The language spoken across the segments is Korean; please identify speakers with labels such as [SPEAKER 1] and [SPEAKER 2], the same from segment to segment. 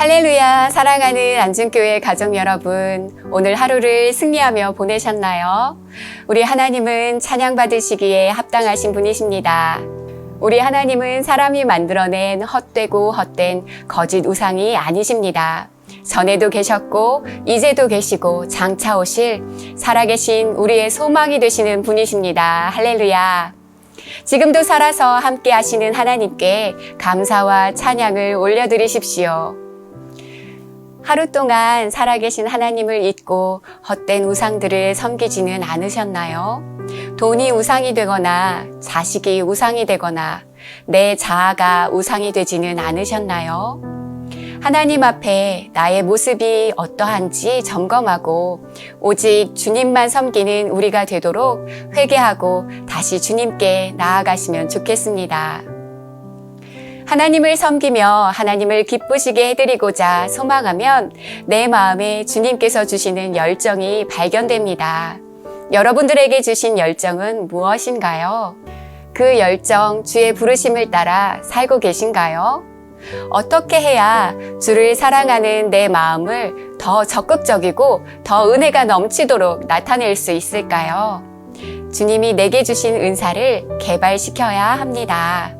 [SPEAKER 1] 할렐루야, 사랑하는 안중교회 가족 여러분. 오늘 하루를 승리하며 보내셨나요? 우리 하나님은 찬양받으시기에 합당하신 분이십니다. 우리 하나님은 사람이 만들어낸 헛되고 헛된 거짓 우상이 아니십니다. 전에도 계셨고, 이제도 계시고, 장차 오실 살아계신 우리의 소망이 되시는 분이십니다. 할렐루야. 지금도 살아서 함께 하시는 하나님께 감사와 찬양을 올려드리십시오. 하루 동안 살아계신 하나님을 잊고 헛된 우상들을 섬기지는 않으셨나요? 돈이 우상이 되거나 자식이 우상이 되거나 내 자아가 우상이 되지는 않으셨나요? 하나님 앞에 나의 모습이 어떠한지 점검하고 오직 주님만 섬기는 우리가 되도록 회개하고 다시 주님께 나아가시면 좋겠습니다. 하나님을 섬기며 하나님을 기쁘시게 해드리고자 소망하면 내 마음에 주님께서 주시는 열정이 발견됩니다. 여러분들에게 주신 열정은 무엇인가요? 그 열정, 주의 부르심을 따라 살고 계신가요? 어떻게 해야 주를 사랑하는 내 마음을 더 적극적이고 더 은혜가 넘치도록 나타낼 수 있을까요? 주님이 내게 주신 은사를 개발시켜야 합니다.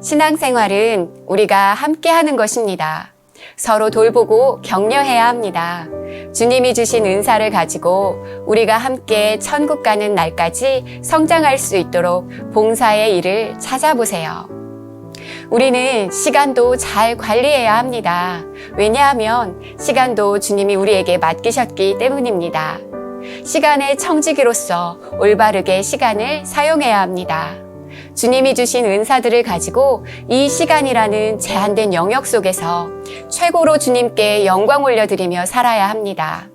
[SPEAKER 1] 신앙생활은 우리가 함께 하는 것입니다. 서로 돌보고 격려해야 합니다. 주님이 주신 은사를 가지고 우리가 함께 천국 가는 날까지 성장할 수 있도록 봉사의 일을 찾아보세요. 우리는 시간도 잘 관리해야 합니다. 왜냐하면 시간도 주님이 우리에게 맡기셨기 때문입니다. 시간의 청지기로서 올바르게 시간을 사용해야 합니다. 주님이 주신 은사들을 가지고 이 시간이라는 제한된 영역 속에서 최고로 주님께 영광 올려드리며 살아야 합니다.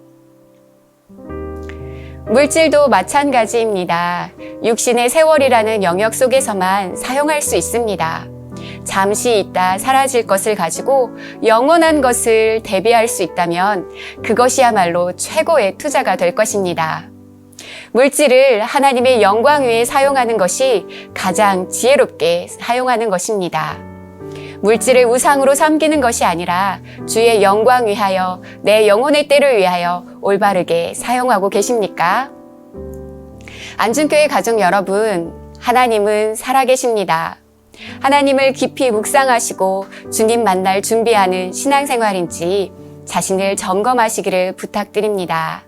[SPEAKER 1] 물질도 마찬가지입니다. 육신의 세월이라는 영역 속에서만 사용할 수 있습니다. 잠시 있다 사라질 것을 가지고 영원한 것을 대비할 수 있다면 그것이야말로 최고의 투자가 될 것입니다. 물질을 하나님의 영광 위에 사용하는 것이 가장 지혜롭게 사용하는 것입니다. 물질을 우상으로 섬기는 것이 아니라 주의 영광 위하여 내 영혼의 때를 위하여 올바르게 사용하고 계십니까? 안중교회 가족 여러분, 하나님은 살아계십니다. 하나님을 깊이 묵상하시고 주님 만날 준비하는 신앙생활인지 자신을 점검하시기를 부탁드립니다.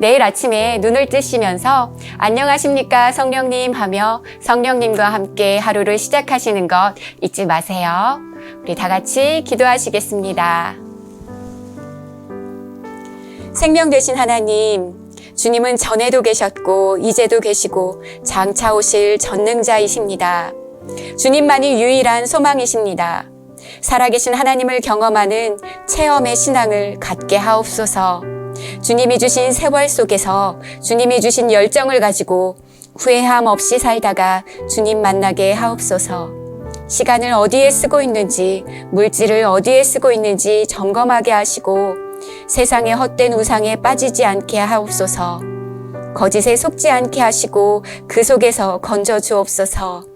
[SPEAKER 1] 내일 아침에 눈을 뜨시면서 안녕하십니까 성령님 하며 성령님과 함께 하루를 시작하시는 것 잊지 마세요. 우리 다 같이 기도하시겠습니다. 생명 되신 하나님, 주님은 전에도 계셨고 이제도 계시고 장차 오실 전능자이십니다. 주님만이 유일한 소망이십니다. 살아계신 하나님을 경험하는 체험의 신앙을 갖게 하옵소서. 주님이 주신 세월 속에서 주님이 주신 열정을 가지고 후회함 없이 살다가 주님 만나게 하옵소서. 시간을 어디에 쓰고 있는지, 물질을 어디에 쓰고 있는지 점검하게 하시고 세상의 헛된 우상에 빠지지 않게 하옵소서. 거짓에 속지 않게 하시고 그 속에서 건져 주옵소서.